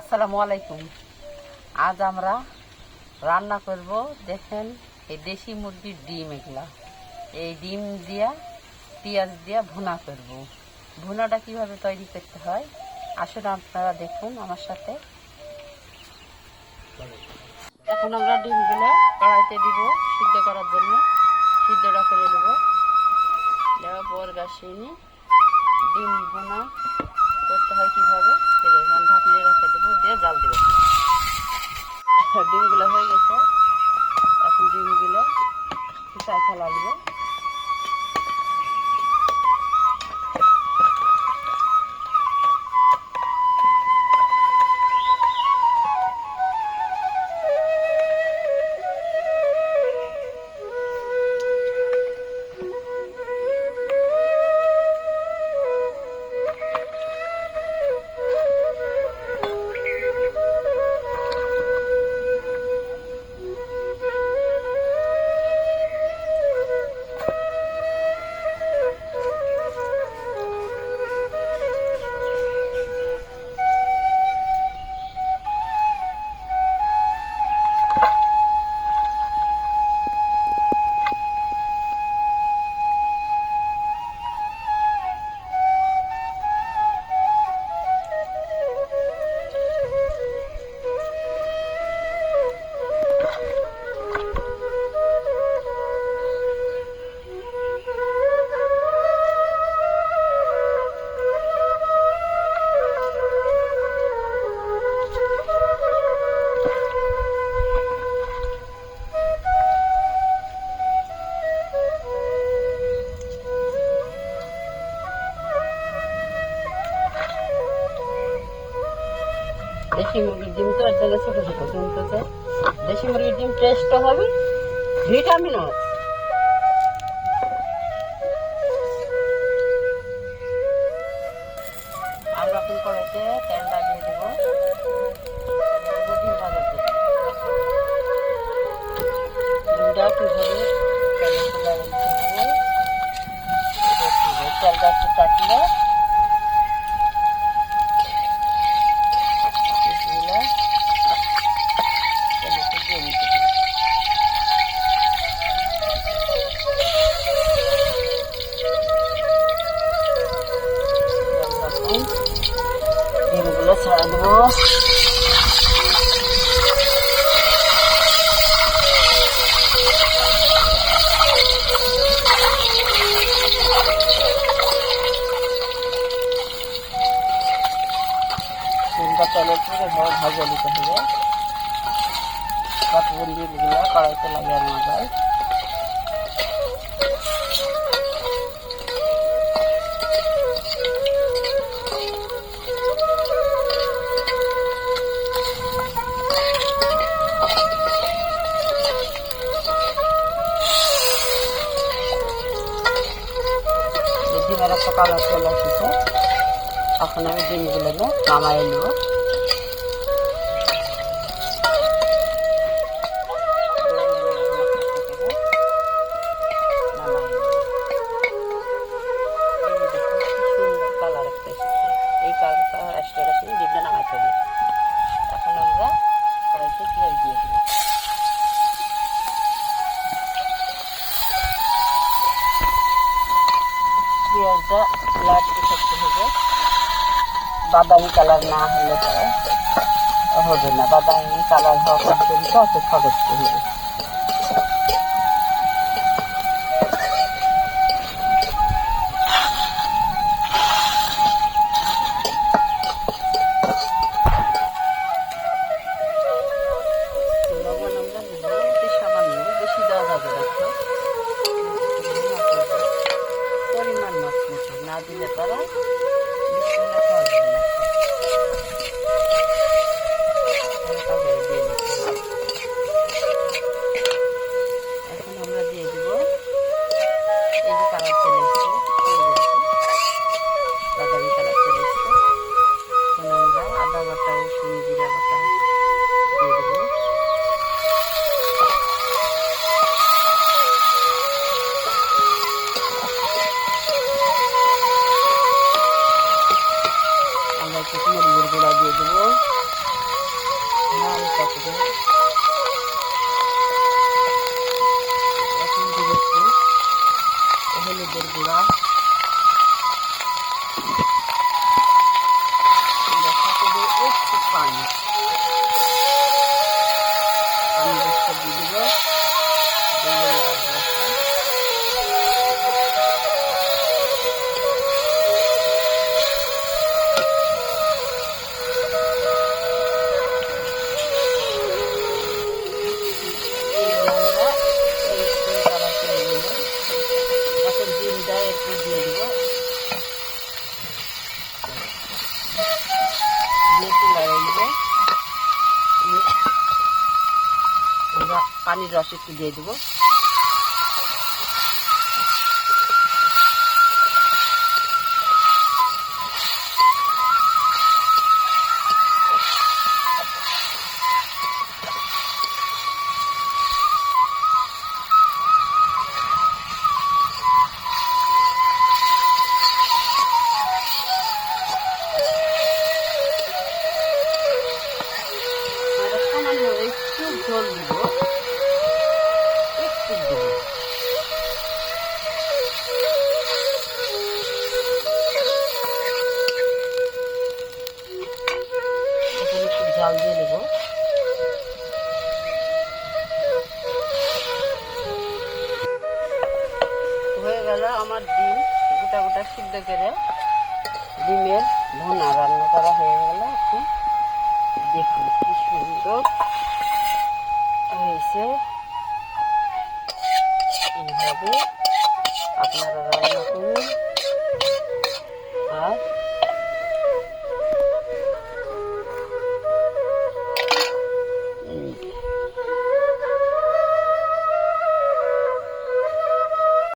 আসসালামু আলাইকুম। আজ আমরা রান্না করব, দেখেন এই দেশি মুরগির ডিম এগুলা। এই ডিম দিয়া, পেঁয়াজ দিয়া ভুনা করব। ভুনাটা কীভাবে তৈরি করতে হয়, আসলে আপনারা দেখুন আমার সাথে। এখন আমরা ডিমগুলো কড়াইতে দিব সিদ্ধ করার জন্য। সিদ্ধটা করে দেব দেওয়ার পর গাছিয়ে ডিম ভুনা করতে হয় কীভাবে জাল দেবো। ডিমগুলো হয়ে গেছে। এখন ডিমগুলো ফুটায় ফেলা দেবো। মুরগির ডিম তো আর ছোটো ছোটো ডিম তো দেশি মুরগির ডিম টেস্টও হবে ভিটামিনও আছে। ছাড়া দেবো ডিমটা তেলে পুরো ভাবে ভাজা নিতে হবে ডিমগুলো কড়াইতে লাগিয়ে নেওয়া যায় কালার চলে এসেছে এখন আমি ডিমগুলো নামাই নেব। বাদামি কালার না হলে পরে হবে না। বাদামি কালার হওয়া পর্যন্ত অপেক্ষা করতে হবে হলুদের গুঁড়া একটু পানি পানির রস একটু দিয়ে দেবো। জাল দিয়ে দেবো। হয়ে গেল আমার ডিম, গোটা গোটা সিদ্ধ করে ডিমের ভুনা রান্না করা হয়ে গেল এখন। দেখুন কি সুন্দর হয়েছে। এইভাবে আপনারা রান্না করুন।